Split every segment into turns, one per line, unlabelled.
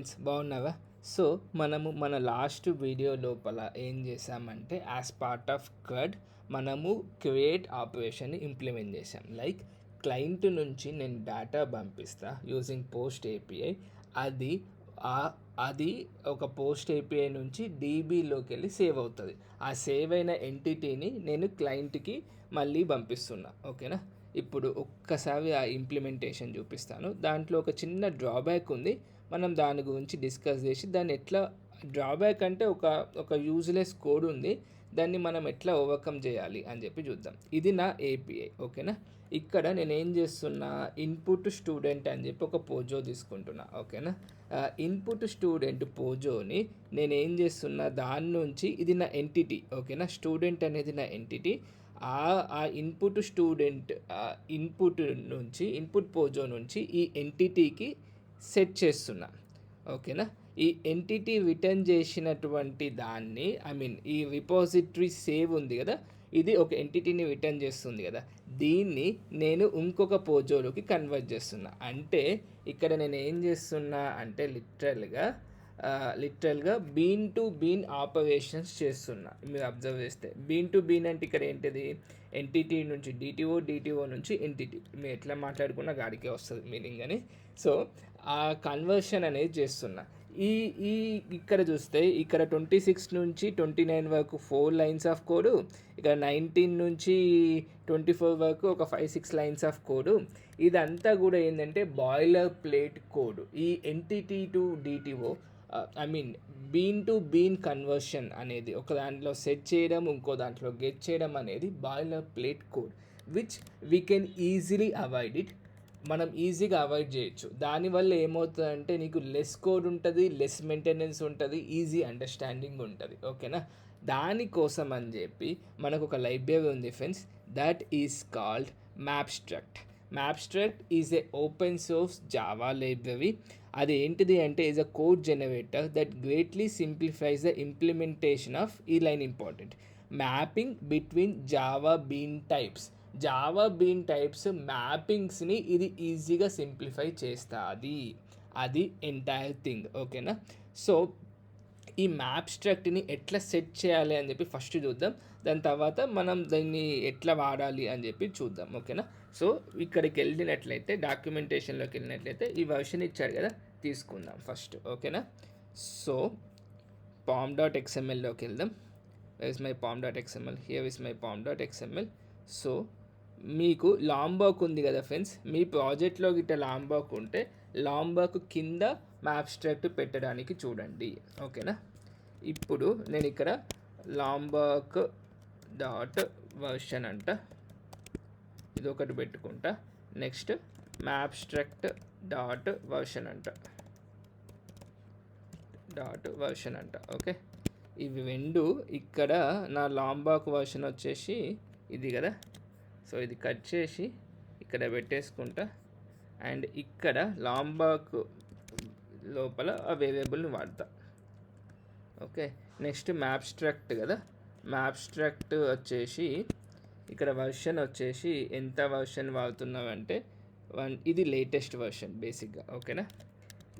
Friends బాగున్నావా? So మనము మన లాస్ట్ వీడియో లోపల ఏం చేసామంటే యాజ్ పార్ట్ ఆఫ్ కడ్ మనము క్రియేట్ ఆపరేషన్ ఇంప్లిమెంట్ చేసాం లైక్ క్లయింట్ నుంచి నేను డేటా పంపిస్తా యూజింగ్ పోస్ట్ ఏపీఐ అది అది ఒక పోస్ట్ ఏపీఐ నుంచి డీబీలోకి వెళ్ళి సేవ్ అవుతుంది. ఆ సేవ్ అయిన ఎంటిటీని నేను క్లయింట్కి మళ్ళీ పంపిస్తున్నా. ఓకేనా? ఇప్పుడు ఒక్కసారి ఆ ఇంప్లిమెంటేషన్ చూపిస్తాను. దాంట్లో ఒక చిన్న డ్రాబ్యాక్ ఉంది. మనం దాని గురించి డిస్కస్ చేసి దాన్ని ఎట్లా డ్రాబ్యాక్ అంటే ఒక ఒక యూజ్లెస్ కోడ్ ఉంది. దాన్ని మనం ఎట్లా ఓవర్కమ్ చేయాలి అని చెప్పి చూద్దాం. ఇది నా ఏపీఐ ఓకేనా? ఇక్కడ నేను ఏం చేస్తున్నా ఇన్పుట్ స్టూడెంట్ అని చెప్పి ఒక పోజో తీసుకుంటున్నా ఓకేనా? ఇన్పుట్ స్టూడెంట్ పోజోని నేను ఏం చేస్తున్నా దాని నుంచి ఇది నా ఎంటిటీ ఓకేనా? స్టూడెంట్ అనేది నా ఎంటిటీ ఆ ఆ ఇన్పుట్ స్టూడెంట్ ఇన్పుట్ నుంచి ఇన్పుట్ పోజో నుంచి ఈ ఎంటిటీకి సెట్ చేస్తున్నా. ఓకేనా? ఈ ఎంటిటీ రిటర్న్ చేసినటువంటి దాన్ని ఐ మీన్ ఈ రిపాజిటరీ సేవ్ ఉంది కదా? ఇది ఒక ఎంటిటీని రిటర్న్ చేస్తుంది కదా? దీన్ని నేను ఇంకొక పోజోలోకి కన్వర్ట్ చేస్తున్నా. అంటే ఇక్కడ నేను ఏం చేస్తున్నా అంటే లిటరల్గా లిటరల్గా బీన్ టు బీన్ ఆపరేషన్స్ చేస్తున్నా. మీరు అబ్జర్వ్ చేస్తే. బీన్ టు బీన్ అంటే ఇక్కడ ఏంటిది? ఎన్టీటీ నుంచి డిటిఓ డిటిఓ నుంచి ఎన్టీటీ మీరు ఎట్లా మాట్లాడుకున్నా గాడికే వస్తుంది మీనింగ్ అని. సో ఆ కన్వర్షన్ అనేది చేస్తున్నా. ఈ ఈ ఇక్కడ చూస్తే ఇక్కడ ట్వంటీ సిక్స్ నుంచి ట్వంటీ నైన్ వరకు ఫోర్ లైన్స్ ఆఫ్ కోడ్ ఇక్కడ నైన్టీన్ నుంచి ట్వంటీ ఫోర్ వరకు ఒక five six lines of code ఇదంతా కూడా ఏంటంటే బాయిలర్ ప్లేట్ కోడ్ ఈ entity to DTO I mean bean to bean conversion అనేది ఒక దాంట్లో సెట్ చేయడం ఇంకో దాంట్లో గెట్ చేయడం అనేది boilerplate code which we can easily avoid it మనం ఈజీగా అవాయిడ్ చేయొచ్చు. దానివల్ల ఏమవుతుందంటే నీకు లెస్ కోడ్ ఉంటుంది లెస్ మెయింటెనెన్స్ ఉంటుంది ఈజీ అండర్స్టాండింగ్ ఉంటుంది. ఓకేనా దానికోసం అని చెప్పి మనకు ఒక లైబ్రరీ ఉంది friends that is called MapStruct MapStruct is a open source Java library అది ఏంటిది అంటే is a code generator that greatly simplifies the implementation of ఈ line important mapping between Java bean types Java bean types మ్యాపింగ్స్ని ఇది ఈజీగా simplify చేస్తుంది. అది entire thing ఓకేనా so ఈ మ్యాప్ స్ట్రక్ట్ని ఎట్లా సెట్ చేయాలి అని చెప్పి ఫస్ట్ చూద్దాం. దాని తర్వాత మనం దాన్ని ఎట్లా వాడాలి అని చెప్పి చూద్దాం ఓకేనా సో ఇక్కడికి వెళ్ళినట్లయితే డాక్యుమెంటేషన్లోకి వెళ్ళినట్లయితే ఈ వర్షన్ ఇచ్చారు కదా? తీసుకుందాం ఫస్ట్ ఓకేనా సో పామ్ డాట్ ఎక్స్ఎంఎల్లోకి వెళ్దాం. Is my pom dot XML here is my pom dot XML so మీకు లాంబాక్ ఉంది కదా ఫ్రెండ్స్ మీ ప్రాజెక్ట్లో గిట్ట లాంబాక్ ఉంటే లాంబాక్ కింద మ్యాబ్స్ట్రాక్ట్ పెట్టడానికి చూడండి. ఓకేనా? ఇప్పుడు నేను ఇక్కడ లాంబాక్ డాట్ వర్షన్ అంట ఇది ఒకటి పెట్టుకుంటా. నెక్స్ట్ మ్యాబ్స్ట్రాక్ట్ డాట్ వర్షన్ అంట. డాట్ వర్షన్ అంట ఓకే? ఇవి రెండు ఇక్కడ నా లాంబాక్ వర్షన్ వచ్చేసి ఇది కదా? సో ఇది కట్ చేసి ఇక్కడ పెట్టేసుకుంటా. అండ్ ఇక్కడ లాంబాక్ లోపల ఆ వేరియబుల్ని వాడతా. ఓకే నెక్స్ట్ మ్యాబ్స్ట్రాక్ట్ కదా. మ్యాబ్స్ట్రాక్ట్ వచ్చేసి ఇక్కడ వర్షన్ వచ్చేసి ఎంత వర్షన్ వాడుతున్నావంటే వన్ ఇది లేటెస్ట్ వర్షన్ బేసిక్గా ఓకేనా?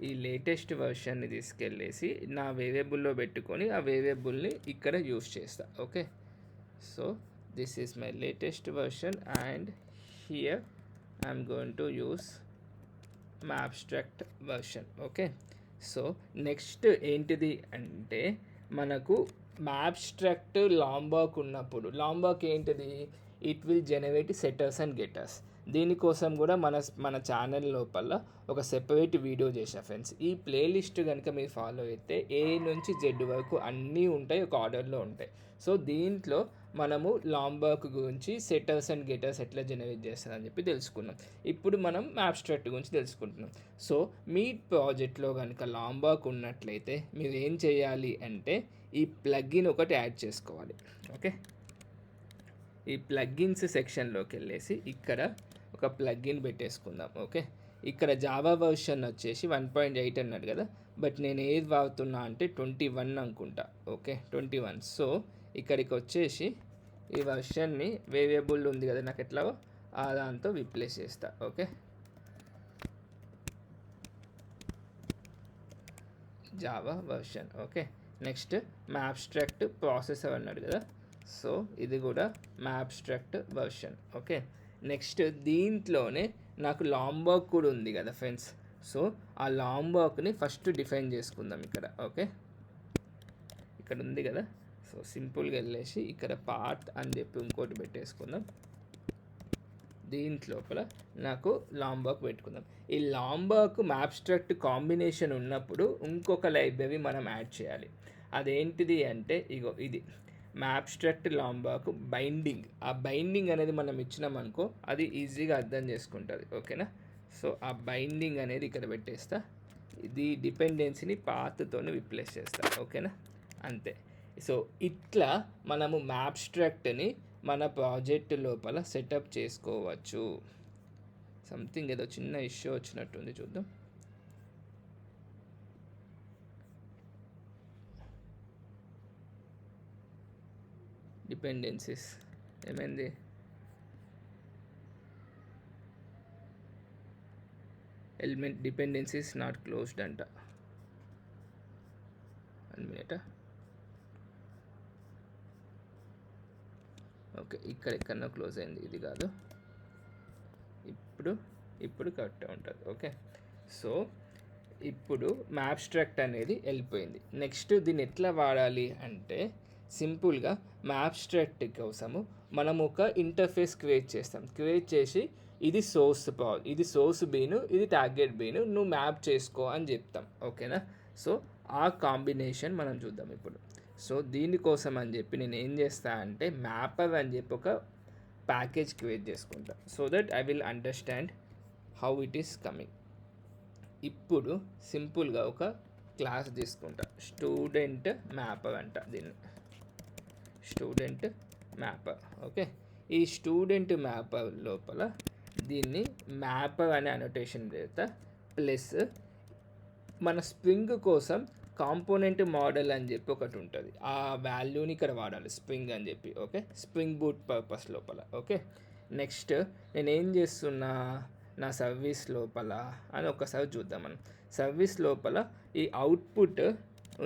ఈ లేటెస్ట్ వర్షన్ని తీసుకెళ్ళేసి నా వేరియబుల్లో పెట్టుకొని ఆ వేరియబుల్ని ఇక్కడ యూస్ చేస్తా okay? So this is my latest version and here i'm going to use my abstract version okay so next ఏంటిది అంటే మనకు మ్యాబ్స్ట్రక్ట్ లాంబాక్ ఉన్నప్పుడు లాంబాక్ ఏంటిది? It will generate setters and getters దీనికోసం కూడా మన మన ఛానల్ లోపల ఒక సెపరేట్ వీడియో చేసా ఫ్రెండ్స్ ఈ ప్లేలిస్ట్ కనుక మీరు ఫాలో అయితే ఏ నుంచి జెడ్ వరకు అన్నీ ఉంటాయి ఒక ఆర్డర్లో ఉంటాయి. సో దీంట్లో మనము లాంబర్గ్ గురించి సెటర్స్ అండ్ గెటర్స్ ఎట్లా జనరేట్ చేస్తారని చెప్పి తెలుసుకున్నాం. ఇప్పుడు మనం మ్యాబ్స్ట్రాక్ట్ గురించి తెలుసుకుంటున్నాం. సో మీ ప్రాజెక్ట్లో కనుక లాంబర్గ్ ఉన్నట్లయితే మీరు ఏం చేయాలి అంటే ఈ ప్లగ్గిన్ ఒకటి యాడ్ చేసుకోవాలి. ఓకే ఈ ప్లగ్గిన్స్ సెక్షన్లోకి వెళ్ళేసి ఇక్కడ ఒక ప్లగ్గిన్ పెట్టేసుకుందాం. ఓకే ఇక్కడ జావా వర్షన్ వచ్చేసి వన్ పాయింట్ ఎయిట్ అన్నాడు కదా? బట్ నేను ఏది వాడుతున్నా అంటే ట్వంటీ వన్ అనుకుంటా. ఓకే ట్వంటీ వన్ సో ఇక్కడికి వచ్చేసి ఈ వర్షన్ని వేరియబుల్ ఉంది కదా నాకు ఎట్లాగో ఆ దాంతో రీప్లేస్ చేస్తా okay? Java version okay? Next MapStruct processor అన్నాడు కదా? సో ఇది కూడా మ్యాబ్స్ట్రాక్ట్ వర్షన్ ఓకే? నెక్స్ట్ దీంట్లోనే నాకు లాంబర్క్ కూడా ఉంది కదా ఫ్రెండ్స్ సో ఆ లాంబర్క్ని ఫస్ట్ డిఫైన్ చేసుకుందాం ఇక్కడ ఓకే? ఇక్కడ ఉంది కదా? సో సింపుల్గా వెళ్ళేసి ఇక్కడ పార్ట్ అని చెప్పి ఇంకోటి పెట్టేసుకుందాం. దీంట్లోపల నాకు లాంబాక్ పెట్టుకుందాం. ఈ లాంబాక్ మ్యాబ్స్ట్రాక్ట్ కాంబినేషన్ ఉన్నప్పుడు ఇంకొక లైబ్రరీ మనం యాడ్ చేయాలి. అదేంటిది అంటే ఇగో ఇది. మ్యాబ్స్ట్రాక్ట్ లాంబాక్ బైండింగ్. ఆ బైండింగ్ అనేది మనం ఇచ్చినామనుకో అది ఈజీగా అర్థం చేసుకుంటుంది. ఓకేనా? సో ఆ బైండింగ్ అనేది ఇక్కడ పెట్టేస్తా. ఇది డిపెండెన్సీని పాత్తో రిప్లేస్ చేస్తా. ఓకేనా? అంతే. సో ఇట్లా మనము మ్యాబ్స్ట్రాక్ట్ని మన ప్రాజెక్ట్ లోపల సెటప్ చేసుకోవచ్చు. సంథింగ్ ఏదో చిన్న ఇష్యూ వచ్చినట్టుంది చూద్దాం. డిపెండెన్సీస్ ఏమైంది? ఎలిమెంట్ డిపెండెన్సీస్ నాట్ క్లోజ్డ్ అంట. One minute? ఓకే ఇక్కడ ఎక్కడన్నా క్లోజ్ అయింది. ఇది కాదు. ఇప్పుడు ఇప్పుడు కరెక్ట్ ఉంటుంది. ఓకే. సో ఇప్పుడు మ్యాబ్స్ట్రాక్ట్ అనేది వెళ్ళిపోయింది. నెక్స్ట్ దీన్ని ఎట్లా వాడాలి అంటే సింపుల్గా మ్యాబ్స్ట్రాక్ట్ కోసము మనం ఒక ఇంటర్ఫేస్ క్రియేట్ చేస్తాం. క్రియేట్ చేసి ఇది సోర్స్ పా ఇది సోర్స్ బీను ఇది టార్గెట్ బీను నువ్వు మ్యాప్ చేసుకో అని చెప్తాం. ఓకేనా? సో ఆ కాంబినేషన్ మనం చూద్దాం ఇప్పుడు. సో దీనికోసం అని చెప్పి నేను ఏం చేస్తా అంటే మ్యాపర్ అని చెప్పి ఒక ప్యాకేజ్ క్రియేట్ చేసుకుంటా. So that I will understand how it is coming ఇప్పుడు సింపుల్గా ఒక క్లాస్ తీసుకుంటా. స్టూడెంట్ మ్యాపర్ అంట దీన్ని. స్టూడెంట్ మ్యాపర్ ఓకే ఈ స్టూడెంట్ మ్యాపర్ లోపల దీన్ని మ్యాపర్ అనే అనోటేషన్ పెడతా ప్లస్ మన స్ప్రింగ్ కోసం కాంపోనెంట్ మోడల్ అని చెప్పి ఒకటి ఉంటుంది. ఆ వాల్యూని ఇక్కడ వాడాలి స్ప్రింగ్ అని చెప్పి ఓకే? స్ప్రింగ్ బూట్ పర్పస్ లోపల ఓకే? నెక్స్ట్ నేను ఏం చేస్తున్నా నా సర్వీస్ లోపల అని ఒకసారి చూద్దాం మనం. సర్వీస్ లోపల ఈ అవుట్పుట్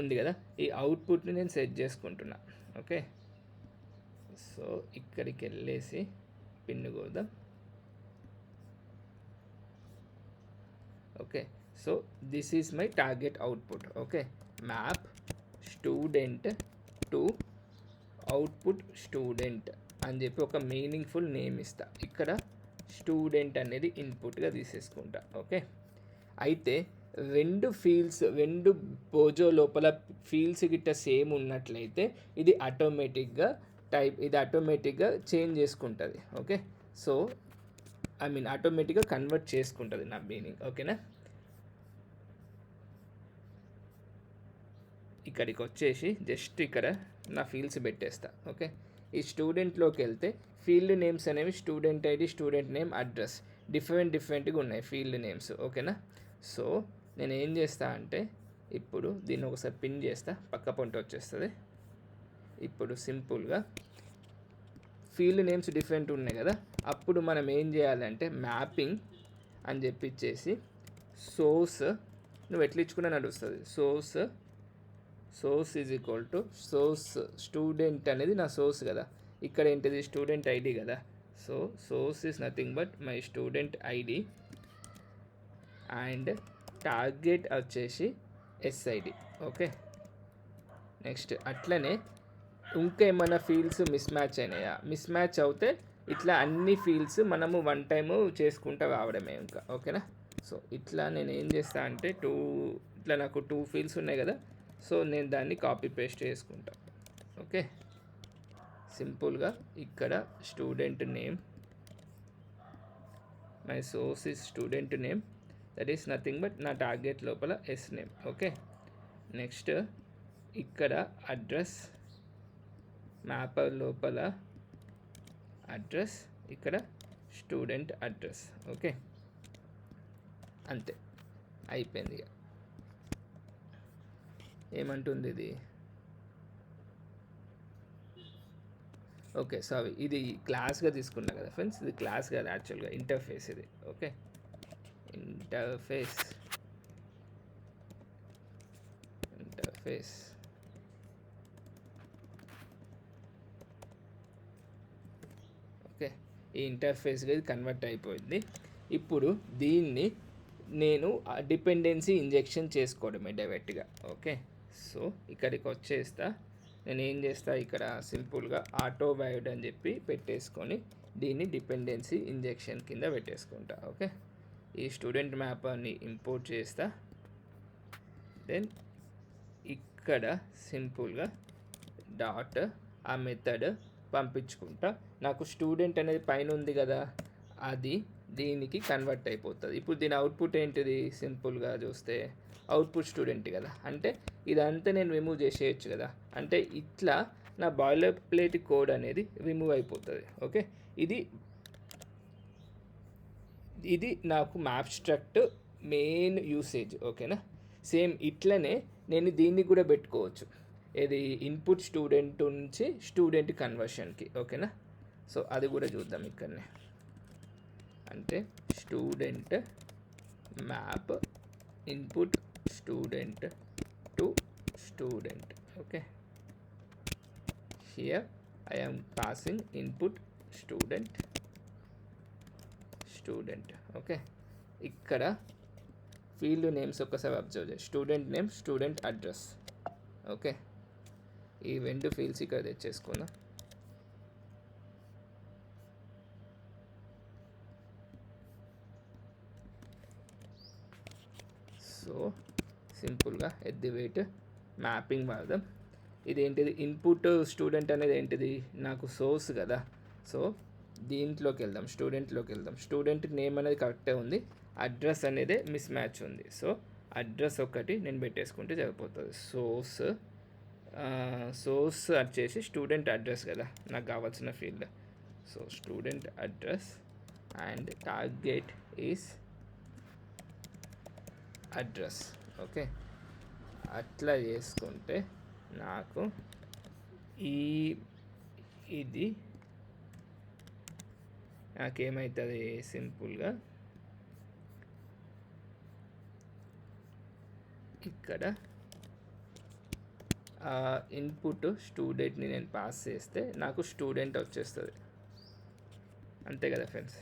ఉంది కదా ఈ అవుట్పుట్ని నేను సెట్ చేసుకుంటున్నా ఓకే? సో ఇక్కడికి వెళ్ళేసి pin కోద్దాం okay? So this is my target output okay? Map student to output student అని చెప్పి ఒక మీనింగ్ఫుల్ నేమ్ ఇస్తా. ఇక్కడ స్టూడెంట్ అనేది ఇన్పుట్గా తీసేసుకుంటా. ఓకే అయితే రెండు ఫీల్డ్స్ రెండు బోజో లోపల ఫీల్డ్స్ గిట్ట సేమ్ ఉన్నట్లయితే ఇది ఆటోమేటిక్గా టైప్ ఇది ఆటోమేటిక్గా చేంజ్ చేసుకుంటుంది. ఓకే సో ఐ మీన్ ఆటోమేటిక్గా కన్వర్ట్ చేసుకుంటుంది నా మీనింగ్ ఓకేనా ఇక్కడికి వచ్చేసి జస్ట్ ఇక్కడ నా ఫీల్డ్స్ పెట్టేస్తా ఓకే? ఈ స్టూడెంట్లోకి వెళ్తే ఫీల్డ్ నేమ్స్ అనేవి student ID student name address different డిఫరెంట్గా ఉన్నాయి ఫీల్డ్ నేమ్స్ ఓకేనా? సో నేను ఏం చేస్తా అంటే ఇప్పుడు దీన్ని ఒకసారి పిన్ చేస్తా పక్క పొంట వచ్చేస్తుంది. ఇప్పుడు సింపుల్గా ఫీల్డ్ నేమ్స్ డిఫరెంట్ ఉన్నాయి కదా? అప్పుడు మనం ఏం చేయాలంటే మ్యాపింగ్ అని చెప్పిచ్చేసి సోర్స్ నువ్వు ఎట్లా ఇచ్చుకున్నా నడుస్తుంది. Source source is equal to source student అనేది నా సోర్స్ కదా. ఇక్కడ ఏంటిది? స్టూడెంట్ ఐడి కదా. So source is nothing but my student ID and target వచ్చేసి ఎస్ఐడి ఓకే నెక్స్ట్ అట్లనే ఇంకా ఏమైనా ఫీల్డ్స్ మిస్ మ్యాచ్ అయినాయా? మిస్ మ్యాచ్ అవుతే ఇట్లా అన్ని ఫీల్డ్స్ మనము వన్ టైము చేసుకుంటూ రావడమే ఇంకా. ఓకేనా సో ఇట్లా నేను ఏం చేస్తా అంటే టూ ఇట్లా నాకు టూ ఫీల్డ్స్ ఉన్నాయి కదా. సో నేను దాన్ని కాపీ పేస్ట్ చేసుకుంటా. ఓకే? సింపుల్గా ఇక్కడ student name. My source is student name. That is nothing but నా టార్గెట్ లోపల ఎస్ నేమ్. ఓకే? నెక్స్ట్ ఇక్కడ అడ్రస్ మ్యాపర్ లోపల అడ్రస్ ఇక్కడ స్టూడెంట్ అడ్రస్. ఓకే? అంతే. అయిపోయింది ఇక. ఏమంటుంది ఇది ఓకే సారీ. ఇది క్లాస్గా తీసుకున్నా కదా ఫ్రెండ్స్ ఇది క్లాస్ కదా యాక్చువల్గా ఇంటర్ఫేస్ ఇది ఓకే? ఇంటర్ఫేస్. ఇంటర్ఫేస్. ఓకే ఈ ఇంటర్ఫేస్గా ఇది కన్వర్ట్ అయిపోయింది. ఇప్పుడు దీన్ని నేను డిపెండెన్సీ ఇంజెక్షన్ చేసుకోవడమే డైరెక్ట్గా ఓకే? సో ఇక్కడికి వచ్చేస్తా. నేను ఏం చేస్తా? ఇక్కడ సింపుల్గా ఆటో వైడ్ అని చెప్పి పెట్టేసుకొని దీన్ని డిపెండెన్సీ ఇంజెక్షన్ కింద పెట్టేసుకుంటా ఓకే? ఈ స్టూడెంట్ మ్యాప్ని ఇంపోర్ట్ చేస్తా. దెన్ ఇక్కడ సింపుల్గా డాట్ ఆ మెథడ్ పంపించుకుంటా. నాకు స్టూడెంట్ అనేది పైన ఉంది కదా అది దీనికి కన్వర్ట్ అయిపోతుంది. ఇప్పుడు దీని అవుట్పుట్ ఏంటిది? సింపుల్గా చూస్తే అవుట్పుట్ స్టూడెంట్ కదా. అంటే ఇదంతా నేను రిమూవ్ చేసేయచ్చు కదా. అంటే ఇట్లా నా బాయిలర్ ప్లేట్ కోడ్ అనేది రిమూవ్ అయిపోతుంది. ఓకే ఇది ఇది నాకు మ్యాబ్స్ట్రక్ట్ మెయిన్ యూసేజ్ ఓకేనా సేమ్ ఇట్లనే నేను దీన్ని కూడా పెట్టుకోవచ్చు. ఇది ఇన్పుట్ స్టూడెంట్ నుంచి స్టూడెంట్ కన్వర్షన్కి ఓకేనా సో అది కూడా చూద్దాం ఇక్కడనే. అంటే student map input student to student okay here I am passing input student student okay ఇక్కడ ఫీల్డ్ నేమ్స్ ఒక్కసారి అబ్జర్వ్ చేయి student name student address okay ఈ రెండు ఫీల్డ్స్ ఇక్కడ తెచ్చేసుకుందాం. సో సింపుల్గా ఎట్ ది వెయిట్ మ్యాపింగ్ వాడదాం. ఇదేంటిది? ఇన్పుట్ స్టూడెంట్ అనేది ఏంటిది? నాకు సోర్స్ కదా. సో దీంట్లోకి వెళ్దాం స్టూడెంట్లోకి వెళ్దాం. స్టూడెంట్ నేమ్ అనేది కరెక్టే ఉంది. అడ్రస్ అనేది మిస్ మ్యాచ్ ఉంది. సో అడ్రస్ ఒకటి నేను పెట్టేసుకుంటే సరిపోతుంది. సోర్స్ సోర్స్ వచ్చేసి స్టూడెంట్ అడ్రస్ కదా. నాకు కావాల్సిన field. So student address and target is address. Okay? అట్లా చేసుకుంటే నాకు ఈ ఇది నాకేమవుతుంది సింపుల్గా. ఇక్కడ ఇన్పుట్ స్టూడెంట్ని నేను పాస్ చేస్తే నాకు స్టూడెంట్ వచ్చేస్తుంది. అంతే కదా ఫ్రెండ్స్?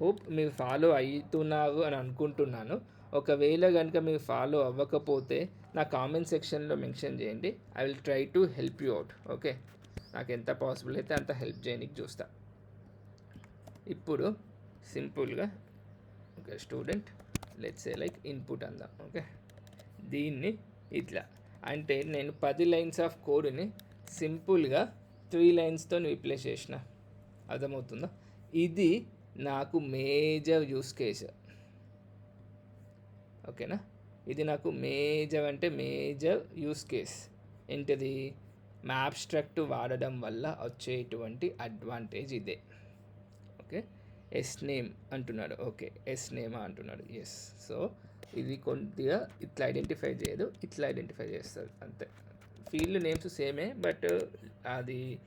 హోప్ మీరు ఫాలో అవుతున్నారు అని అనుకుంటున్నాను. ఒకవేళ కనుక మీరు ఫాలో అవ్వకపోతే నా కామెంట్ సెక్షన్లో మెన్షన్ చేయండి. I will try to help you out okay నాకు ఎంత పాసిబుల్ అయితే అంత హెల్ప్ చేయడానికి చూస్తా. ఇప్పుడు సింపుల్గా okay student let's a like input అందాం ఓకే దీన్ని ఇట్లా అంటే నేను పది లైన్స్ ఆఫ్ కోడ్ని సింపుల్గా త్రీ లైన్స్తో రీప్లేస్ చేసిన. అర్థమవుతుందా? ఇది నాకు మేజర్ యూస్ కేస్. ఓకేనా? ఇది నాకు మేజర్ అంటే మేజర్ యూస్ కేస్. ఏంటిది? మ్యాబ్స్ట్రక్ట్ వాడడం వల్ల వచ్చేటువంటి అడ్వాంటేజ్ ఇదే. ఓకే? ఎస్ నేమ్ అంటున్నాడు. ఓకే. ఎస్ నేమ్ అంటున్నాడు. ఎస్ సో ఇది కొద్దిగా ఇట్లా ఐడెంటిఫై చేయదు. ఇట్లా ఐడెంటిఫై చేస్తుంది అంతే. ఫీల్డ్ నేమ్స్ సేమే బట్ అది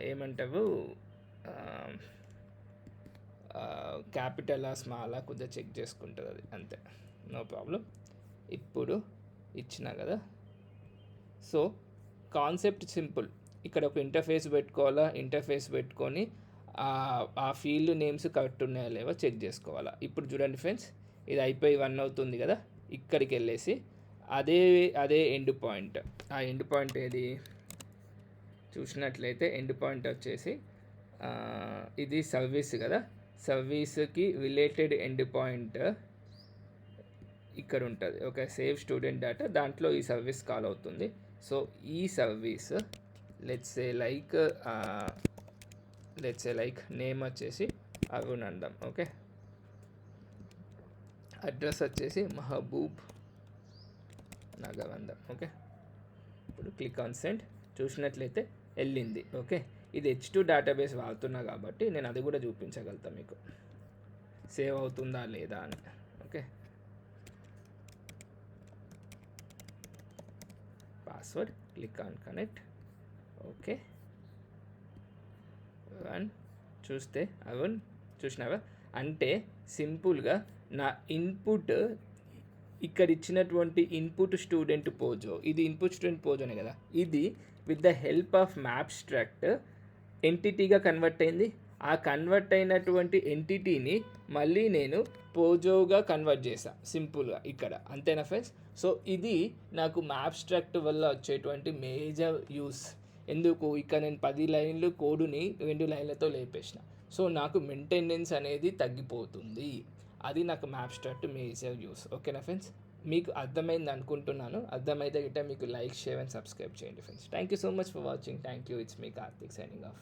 ఏమంటావు? క్యాపిటలా స్మాలా కొద్దిగా చెక్ చేసుకుంటుంది అది అంతే. No problem. ఇప్పుడు ఇచ్చిన కదా. So concept simple. ఇక్కడ ఒక ఇంటర్ఫేస్ పెట్టుకోవాలా? ఇంటర్ఫేస్ పెట్టుకొని ఆ ఫీల్డ్ నేమ్స్ కరెక్ట్ ఉన్నాయా లేవో చెక్ చేసుకోవాలా. ఇప్పుడు చూడండి ఫ్రెండ్స్ ఇది అయిపోయి వన్ అవుతుంది కదా. ఇక్కడికి వెళ్ళేసి అదే అదే ఎండ్ పాయింట్. ఆ ఎండ్ పాయింట్ ఏది? చూసినట్లయితే ఎండ్ పాయింట్ వచ్చేసి ఇది సర్వీస్ కదా. సర్వీస్కి రిలేటెడ్ ఎండ్ పాయింట్ ఇక్కడ ఉంటుంది. ఓకే సేవ్ స్టూడెంట్ డేటా దాంట్లో ఈ సర్వీస్ కాల్ అవుతుంది. సో ఈ service let's a like let's a like name వచ్చేసి అరుణ్ అందం ఓకే? అడ్రస్ వచ్చేసి మహబూబ్ నగర్ అందం ఓకే? ఇప్పుడు క్లిక్ ఆన్ సెండ్ చూసినట్లయితే వెళ్ళింది. ఓకే? ఇది హెచ్ టూ డేటాబేస్ వాడుతున్నా కాబట్టి నేను అది కూడా చూపించగలుగుతాను మీకు. సేవ్ అవుతుందా లేదా అని. Okay password click on connect okay one చూస్తే అవన్ చూసినావా? అంటే సింపుల్గా నా ఇన్పుట్ ఇక్కడ ఇచ్చినటువంటి ఇన్పుట్ స్టూడెంట్ పోజో ఇది ఇన్పుట్ స్టూడెంట్ పోజోనే కదా? ఇది with the help of abstract ఎంటిటీగా convert అయింది. ఆ కన్వర్ట్ అయినటువంటి ఎంటిటీని మళ్ళీ నేను పోజోగా కన్వర్ట్ చేసా సింపుల్గా ఇక్కడ. అంతేనా ఫ్రెండ్స్ సో ఇది నాకు మ్యాబ్స్ట్రాక్ట్ వల్ల వచ్చేటువంటి మేజర్ యూస్ ఎందుకు? ఇక్కడ నేను పది లైన్లు కోడుని రెండు లైన్లతో లేపేసిన సో నాకు మెయింటెనెన్స్ అనేది తగ్గిపోతుంది. అది నాకు మ్యాబ్స్ట్రాక్ట్ మేజర్ యూస్ ఓకేనా ఫ్రెండ్స్ మీకు అర్థమైంది అనుకుంటున్నాను. అర్థమైతే గిట్ట మీకు లైక్ షేర్ అండ్ సబ్స్క్రైబ్ చేయండి friends thank you so much for watching thank you it's me Karthik signing off